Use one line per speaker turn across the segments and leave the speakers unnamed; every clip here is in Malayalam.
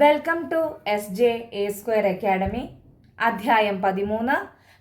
Welcome to S J A square academy അധ്യായം പതിമൂന്ന്.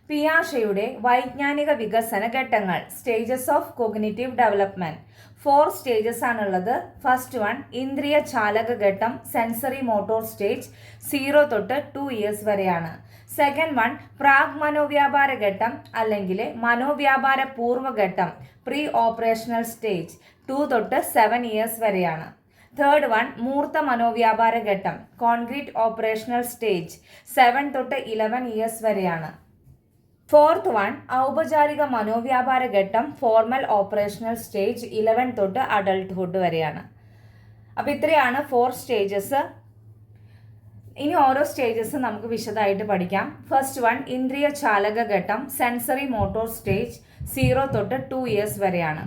പിയാഷയുടെ വൈജ്ഞാനിക വികസന ഘട്ടങ്ങൾ. Stages of cognitive development four stages ആണുള്ളത്. ഫസ്റ്റ് വൺ ഇന്ദ്രിയ ചാലക ഘട്ടം സെൻസറി മോട്ടോർ സ്റ്റേജ് സീറോ തൊട്ട് ടു ഇയേഴ്സ് വരെയാണ്. സെക്കൻഡ് വൺ പ്രാഗ് മനോവ്യാപാര ഘട്ടം അല്ലെങ്കിൽ മനോവ്യാപാര പൂർവഘട്ടം പ്രീ ഓപ്പറേഷണൽ സ്റ്റേജ് ടു തൊട്ട് സെവൻ ഇയേഴ്സ് വരെയാണ്. തേർഡ് വൺ മൂർത്ത മനോവ്യാപാര ഘട്ടം. കോൺക്രീറ്റ് ഓപ്പറേഷണൽ സ്റ്റേജ് സെവൻ തൊട്ട് ഇലവൻ ഇയേഴ്സ് വരെയാണ്. ഫോർത്ത് വൺ ഔപചാരിക മനോവ്യാപാര ഘട്ടം. ഫോർമൽ ഓപ്പറേഷണൽ സ്റ്റേജ് ഇലവൻ തൊട്ട് അഡൾട്ട്ഹുഡ് വരെയാണ്. അപ്പോൾ ഇത്രയാണ് ഫോർ സ്റ്റേജസ് ഇനി ഓരോ സ്റ്റേജസ് നമുക്ക് വിശദമായിട്ട് പഠിക്കാം. ഫസ്റ്റ് വൺ ഇന്ദ്രിയ ചാലക ഘട്ടം. സെൻസറി മോട്ടോർ സ്റ്റേജ് സീറോ തൊട്ട് ടു ഇയേഴ്സ് വരെയാണ്.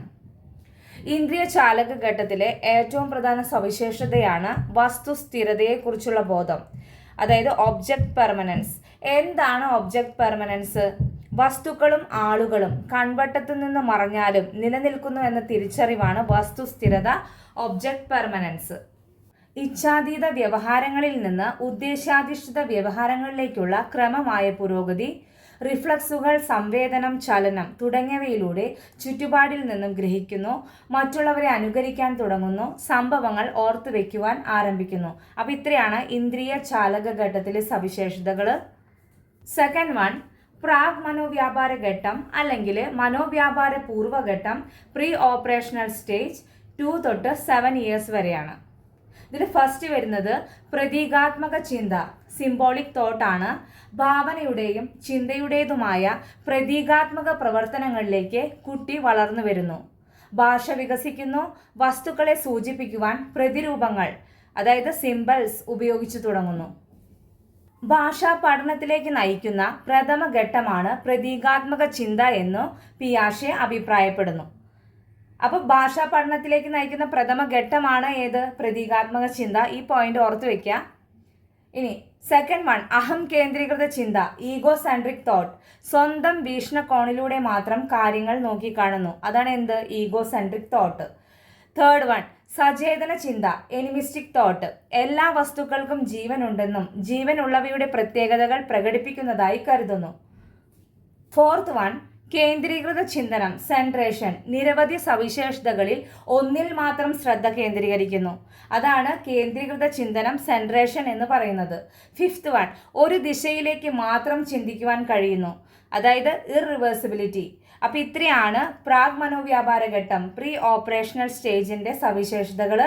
ഇന്ദ്രിയ ചാലക ഘട്ടത്തിലെ ഏറ്റവും പ്രധാന സവിശേഷതയാണ് വസ്തുസ്ഥിരതയെക്കുറിച്ചുള്ള ബോധം. അതായത് ഒബ്ജക്റ്റ് പെർമനൻസ് എന്താണ് ഒബ്ജക്റ്റ് പെർമനൻസ് വസ്തുക്കളും ആളുകളും കൺവട്ടത്തു നിന്ന് മറഞ്ഞാലും നിലനിൽക്കുന്നു എന്ന തിരിച്ചറിവാണ് വസ്തുസ്ഥിരത ഒബ്ജക്റ്റ് പെർമനൻസ് ഇച്ഛാതീത വ്യവഹാരങ്ങളിൽ നിന്ന് ഉദ്ദേശാധിഷ്ഠിത വ്യവഹാരങ്ങളിലേക്കുള്ള ക്രമമായ പുരോഗതി റിഫ്ലക്സുകൾ സംവേദനം ചലനം തുടങ്ങിയവയിലൂടെ ചുറ്റുപാടിൽ നിന്നും ഗ്രഹിക്കുന്നു. മറ്റുള്ളവരെ അനുകരിക്കാൻ തുടങ്ങുന്നു. സംഭവങ്ങൾ ഓർത്തു വെക്കുവാൻ ആരംഭിക്കുന്നു. അപ്പം ഇത്രയാണ് ഇന്ദ്രിയ ചാലക ഘട്ടത്തിലെ സവിശേഷതകൾ സെക്കൻഡ് വൺ പ്രാഗ് മനോവ്യാപാര ഘട്ടം അല്ലെങ്കിൽ മനോവ്യാപാര പൂർവഘട്ടം പ്രീ ഓപ്പറേഷണൽ സ്റ്റേജ് ടു തൊട്ട് സെവൻ ഇയേഴ്സ് വരെയാണ്. ഇതിൽ ഫസ്റ്റ് വരുന്നത് പ്രതീകാത്മക ചിന്ത സിംബോളിക് തോട്ടാണ് ഭാവനയുടെയും ചിന്തയുടേതുമായ പ്രതീകാത്മക പ്രവർത്തനങ്ങളിലേക്ക് കുട്ടി വളർന്നു വരുന്നു. ഭാഷ വികസിക്കുന്നു വസ്തുക്കളെ സൂചിപ്പിക്കുവാൻ പ്രതിരൂപങ്ങൾ അതായത് സിംബൽസ് ഉപയോഗിച്ചു തുടങ്ങുന്നു. ഭാഷാ പഠനത്തിലേക്ക് നയിക്കുന്ന പ്രഥമ ഘട്ടമാണ് പ്രതീകാത്മക ചിന്ത എന്ന് പിയാഷെ അഭിപ്രായപ്പെടുന്നു. അപ്പോൾ ഭാഷാ പഠനത്തിലേക്ക് നയിക്കുന്ന പ്രഥമ ഘട്ടമാണ് ഏത്? പ്രതീകാത്മക ചിന്ത. ഈ പോയിന്റ് ഓർത്ത് വെക്കുക ഇനി സെക്കൻഡ് വൺ അഹം കേന്ദ്രീകൃത ചിന്ത ഈഗോ സെൻട്രിക് തോട്ട് സ്വന്തം വീക്ഷണകോണിലൂടെ മാത്രം കാര്യങ്ങൾ നോക്കിക്കാണുന്നു. അതാണ് എന്ത്? Egocentric thought third one സചേതന ചിന്ത എനിമിസ്റ്റിക് തോട്ട് എല്ലാ വസ്തുക്കൾക്കും ജീവനുണ്ടെന്നും ജീവനുള്ളവയുടെ പ്രത്യേകതകൾ പ്രകടിപ്പിക്കുന്നതായി കരുതുന്നു. ഫോർത്ത് വൺ കേന്ദ്രീകൃത ചിന്തനം സെൻട്രേഷൻ നിരവധി സവിശേഷതകളിൽ ഒന്നിൽ മാത്രം ശ്രദ്ധ കേന്ദ്രീകരിക്കുന്നു. അതാണ് കേന്ദ്രീകൃത ചിന്തനം സെൻട്രേഷൻ എന്ന് പറയുന്നത്. ഫിഫ്ത്ത് വൺ ഒരു ദിശയിലേക്ക് മാത്രം ചിന്തിക്കുവാൻ കഴിയുന്നു. അതായത് ഇറിവേഴ്സിബിലിറ്റി അപ്പോൾ ഇത്രയാണ് പ്രാഗ് മനോവ്യാപാര ഘട്ടം പ്രീ ഓപ്പറേഷണൽ സ്റ്റേജിന്റെ സവിശേഷതകൾ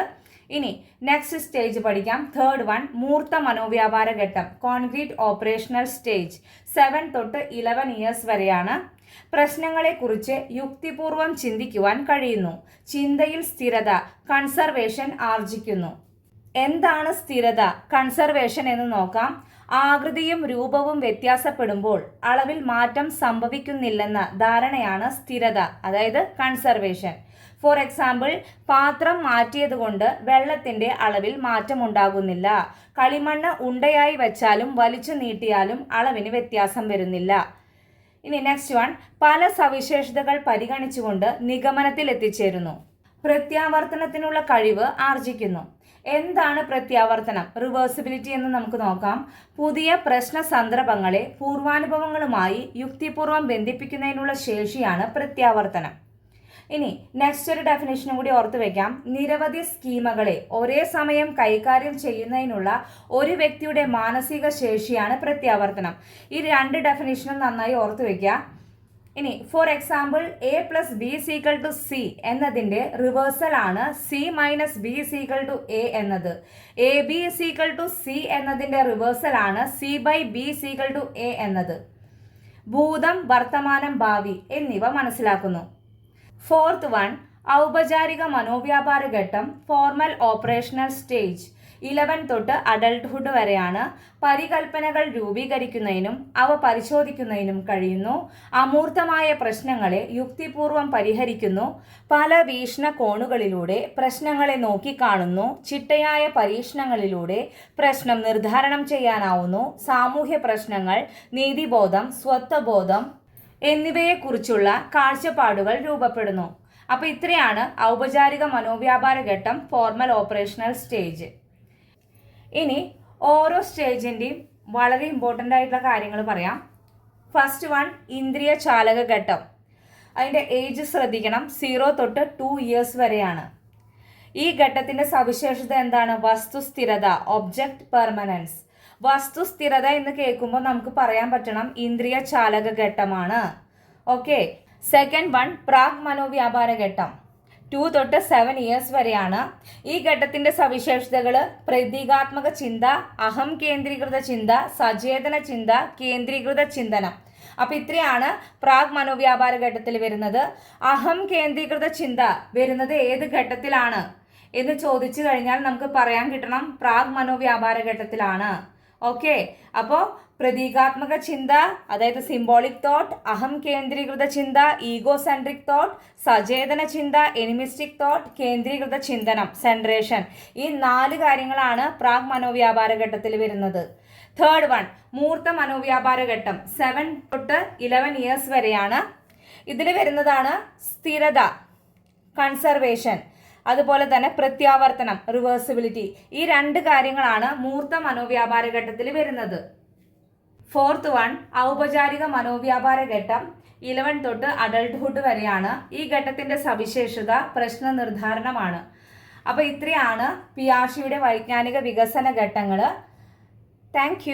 ഇനി നെക്സ്റ്റ് സ്റ്റേജ് പഠിക്കാം. തേർഡ് വൺ മൂർത്ത മനോവ്യാപാര ഘട്ടം. കോൺക്രീറ്റ് ഓപ്പറേഷണൽ സ്റ്റേജ് സെവൻ തൊട്ട് ഇലവൻ ഇയേഴ്സ് വരെയാണ്. പ്രശ്നങ്ങളെക്കുറിച്ച് യുക്തിപൂർവം ചിന്തിക്കുവാൻ കഴിയുന്നു. ചിന്തയിൽ സ്ഥിരത കൺസർവേഷൻ ആർജിക്കുന്നു. എന്താണ് സ്ഥിരത? കൺസർവേഷൻ എന്ന് നോക്കാം. ആകൃതിയും രൂപവും വ്യത്യാസപ്പെടുമ്പോൾ അളവിൽ മാറ്റം സംഭവിക്കുന്നില്ലെന്ന ധാരണയാണ് സ്ഥിരത അതായത് കൺസർവേഷൻ ഫോർ എക്സാമ്പിൾ പാത്രം മാറ്റിയതുകൊണ്ട് വെള്ളത്തിന്റെ അളവിൽ മാറ്റമുണ്ടാകുന്നില്ല. കളിമണ്ണ് ഉണ്ടയായി വെച്ചാലും വലിച്ചു നീട്ടിയാലും അളവിന് വ്യത്യാസം വരുന്നില്ല. ഇനി നെക്സ്റ്റ് വൺ പല സവിശേഷതകൾ പരിഗണിച്ചുകൊണ്ട് നിഗമനത്തിൽ എത്തിച്ചേരുന്നു പ്രത്യാവർത്തനത്തിനുള്ള കഴിവ് ആർജിക്കുന്നു. എന്താണ് പ്രത്യാവർത്തനം? റിവേഴ്സിബിലിറ്റി എന്ന് നമുക്ക് നോക്കാം. പുതിയ പ്രശ്ന സന്ദർഭങ്ങളെ പൂർവാനുഭവങ്ങളുമായി യുക്തിപൂർവം ബന്ധിപ്പിക്കുന്നതിനുള്ള ശേഷിയാണ് പ്രത്യാവർത്തനം. ഇനി നെക്സ്റ്റ് ഒരു ഡെഫിനേഷനും കൂടി ഓർത്തു വെക്കാം. നിരവധി സ്കീമുകളെ ഒരേ സമയം കൈകാര്യം ചെയ്യുന്നതിനുള്ള ഒരു വ്യക്തിയുടെ മാനസിക ശേഷിയാണ് പ്രത്യാവർത്തനം. ഈ രണ്ട് ഡെഫിനേഷനും നന്നായി ഓർത്തു വെക്കുക. ഇനി for example A plus B equal to C എന്നതിന്റെ റിവേഴ്സൽ ആണ് C minus B equal to A എന്നത്. A B equal to C എന്നതിന്റെ റിവേഴ്സൽ ആണ് C by B equal to A എന്നത്. ഭൂതം വർത്തമാനം ഭാവി എന്നിവ മനസ്സിലാക്കുന്നു. ഫോർത്ത് വൺ ഔപചാരിക മനോവ്യാപാര ഘട്ടം ഫോർമൽ ഓപ്പറേഷണൽ സ്റ്റേജ് ഇലവൻ തൊട്ട് അഡൾട്ട്ഹുഡ് വരെയാണ് പരികൽപ്പനകൾ രൂപീകരിക്കുന്നതിനും അവ പരിശോധിക്കുന്നതിനും കഴിയുന്നു. അമൂർത്തമായ പ്രശ്നങ്ങളെ യുക്തിപൂർവം പരിഹരിക്കുന്നു. പല വീക്ഷണകോണുകളിലൂടെ പ്രശ്നങ്ങളെ നോക്കിക്കാണുന്നു ചിട്ടയായ പരീക്ഷണങ്ങളിലൂടെ പ്രശ്നം നിർദ്ധാരണം ചെയ്യാനാവുന്നു. സാമൂഹ്യ പ്രശ്നങ്ങൾ നീതിബോധം സ്വത്വബോധം എന്നിവയെക്കുറിച്ചുള്ള കാഴ്ചപ്പാടുകൾ രൂപപ്പെടുന്നു. അപ്പോൾ ഇത്രയാണ് ഔപചാരിക മനോവ്യാപാര ഘട്ടം ഫോർമൽ ഓപ്പറേഷണൽ സ്റ്റേജ് ഇനി ഓരോ സ്റ്റേജിന്റെയും വളരെ ഇമ്പോർട്ടന്റ് ആയിട്ടുള്ള കാര്യങ്ങൾ പറയാം. ഫസ്റ്റ് വൺ ഇന്ദ്രിയ ചാലക ഘട്ടം. അതിന്റെ ഏജ് ശ്രദ്ധിക്കണം. സീറോ തൊട്ട് ടു ഇയേഴ്സ് വരെയാണ്. ഈ ഘട്ടത്തിന്റെ സവിശേഷത എന്താണ്? വസ്തുസ്ഥിരത ഒബ്ജക്റ്റ് പെർമനൻസ് വസ്തുസ്ഥിരത എന്ന് കേൾക്കുമ്പോൾ നമുക്ക് പറയാൻ പറ്റണം ഇന്ദ്രിയ ചാലക ഘട്ടമാണ്. ഓക്കെ സെക്കൻഡ് വൺ പ്രാഗ് മനോവ്യാപാര ഘട്ടം. ടു തൊട്ട് സെവൻ ഇയേഴ്സ് വരെയാണ്. ഈ ഘട്ടത്തിന്റെ സവിശേഷതകൾ പ്രതീകാത്മക ചിന്ത അഹം കേന്ദ്രീകൃത ചിന്ത സചേതന ചിന്ത കേന്ദ്രീകൃത ചിന്തനം. അപ്പൊ ഇത്രയാണ് പ്രാഗ് മനോവ്യാപാര ഘട്ടത്തിൽ വരുന്നത്. അഹം കേന്ദ്രീകൃത ചിന്ത വരുന്നത് ഏത് ഘട്ടത്തിലാണ്? എന്ന് ചോദിച്ചു കഴിഞ്ഞാൽ നമുക്ക് പറയാൻ കിട്ടണം പ്രാഗ് മനോവ്യാപാര ഘട്ടത്തിലാണ്. ഓക്കെ അപ്പോൾ പ്രതീകാത്മക ചിന്ത അതായത് സിംബോളിക് തോട്ട് അഹം കേന്ദ്രീകൃത ചിന്ത ഈഗോ സെൻട്രിക് തോട്ട് സചേതന ചിന്ത എനിമിസ്റ്റിക് തോട്ട് കേന്ദ്രീകൃത ചിന്തനം സെൻട്രേഷൻ ഈ നാല് കാര്യങ്ങളാണ് പ്രാഗ് മനോവ്യാപാര ഘട്ടത്തിൽ വരുന്നത്. തേർഡ് വൺ മൂർത്ത മനോവ്യാപാര ഘട്ടം. സെവൻ തൊട്ട് ഇലവൻ ഇയേഴ്സ് വരെയാണ്. ഇതിൽ വരുന്നതാണ് സ്ഥിരത കൺസർവേഷൻ അതുപോലെ തന്നെ പ്രത്യാവർത്തനം റിവേഴ്സിബിലിറ്റി ഈ രണ്ട് കാര്യങ്ങളാണ് മൂർത്ത മനോവ്യാപാര ഘട്ടത്തിൽ വരുന്നത്. ഫോർത്ത് വൺ ഔപചാരിക മനോവ്യാപാര ഘട്ടം. ഇലവൻ തൊട്ട് അഡൾട്ട്ഹുഡ് വരെയാണ് ഈ ഘട്ടത്തിന്റെ സവിശേഷത പ്രശ്ന നിർദ്ധാരണമാണ് അപ്പോൾ ഇത്രയാണ് പിയാഷിയുടെ വൈജ്ഞാനിക വികസന ഘട്ടങ്ങൾ താങ്ക്